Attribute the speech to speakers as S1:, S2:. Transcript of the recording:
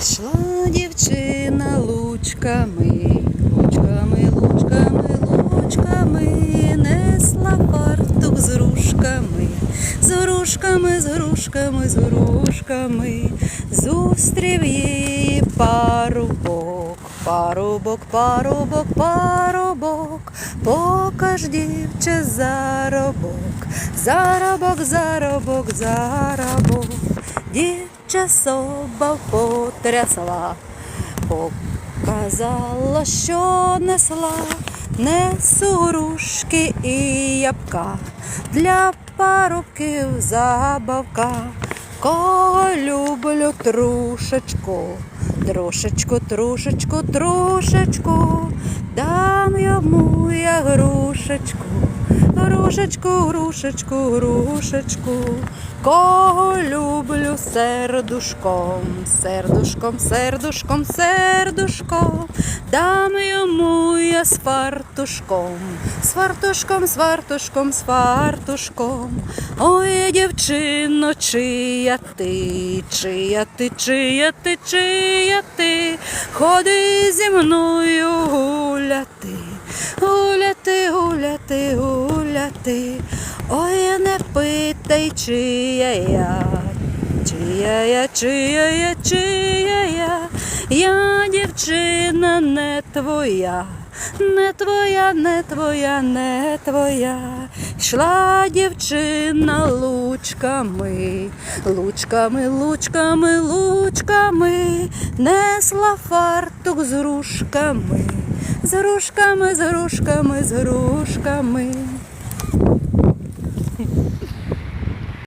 S1: Йшла дівчина лучками, лучками, лучками, лучками, несла фартук з грушками, з грушками, з грушками, з грушками, зустрів її парубок, парубок, парубок, парубок, покаж дівче заробок, заробок, заробок, заробок. Дівча соба потрясла, показала, що несла, несу грушки і ябка, для парубків забавка, кого люблю трушечку, трошечку, трошечку, трошечку, дам йому я грушечку. Грушечку, грушечку, грушечку, кого люблю сердушком, сердушком, сердушком, сердушком, дам йому я з фартушком, з фартушком, з фартушком, з фартушком. Ой, дівчино, чия ти, чия ти, чия ти, чия ти, ходи зі мною гуляти. Гуляти, гуляти, гуляти, ой, не питай, чия я, чия я, чия я, чия я, я дівчина не твоя, не твоя, не твоя, не твоя. Йшла дівчина лучками, лучками, лучками, лучками, несла фартук з грушками з грушками, з грушками, з грушками.